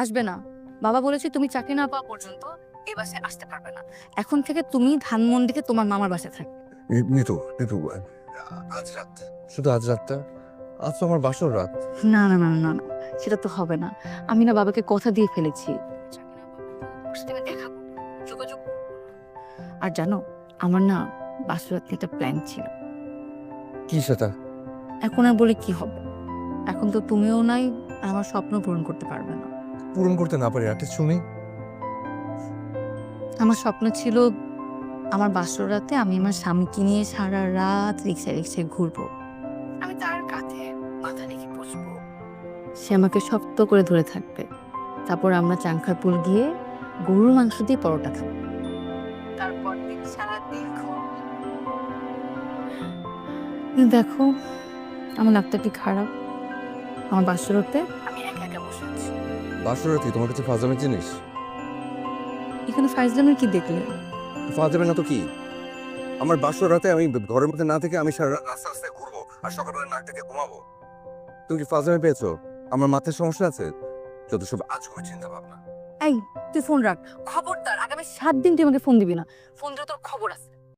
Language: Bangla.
আসবে না। বাবা বলেছে তুমি চাকরি না পাওয়া পর্যন্ত এই বাসে আসতে পারবে না। এখন থেকে তুমি ধানমন্ডিতে তোমার মামার বাসে থাকবে নিতু নিতু আজ রাত। শুধু আজ রাতটা? আজ তো আমার বাসর রাত। না না না না না সেটা তো হবে না। আমি না বাবাকে কথা দিয়ে ফেলেছি। আর জানো আমার না বাসরাতে একটা প্ল্যান ছিল। কি সেটা? এখন আর বলে কি হবে? এখন তো তুমিও নাই আমার স্বপ্ন পূরণ করতে পারবে না। পূরণ করতে না পারি আর্টিস্ট শুনি আমার স্বপ্ন ছিল আমার বাসর রাতে আমি আমার স্বামীকে নিয়ে সারা রাত রিক্সায় রিক্সায় ঘুরবো। আমি তার কাঁধে মাথা রেখে বসবো। সে আমাকে শক্ত করে ধরে থাকবে। তারপর আমরা চাংখারপুল গিয়ে গরুর মাংস দিয়ে পরোটা খাব। তারপর দিন সারা দিন দেখো আমার লাগটা কি খারাপ? আমার বাসরতে আমি একা একা বসে আছি বাসর রাতে তোমার কাছে ফাজামের জিনিস এখানে ফাইজলামের কি দেখলে? ফাজামে না তো কি? আমার বাসর রাতে আমি ঘরের মধ্যে না থেকে আমি সারা রাত আস্তে ঘুরবো আর সকালবেলা নাক থেকে ঘুমাবো। তুমি কি ফাজামে পেয়েছ? আমার মাথায় সমস্যা আছে? যত সব আজ করে চিন্তা ভাবনা এই তুই ফোন রাখ। খবরদার আগামী সাত দিন তুই আমাকে ফোন দিবি না। ফোন দিলে তোর খবর আছে।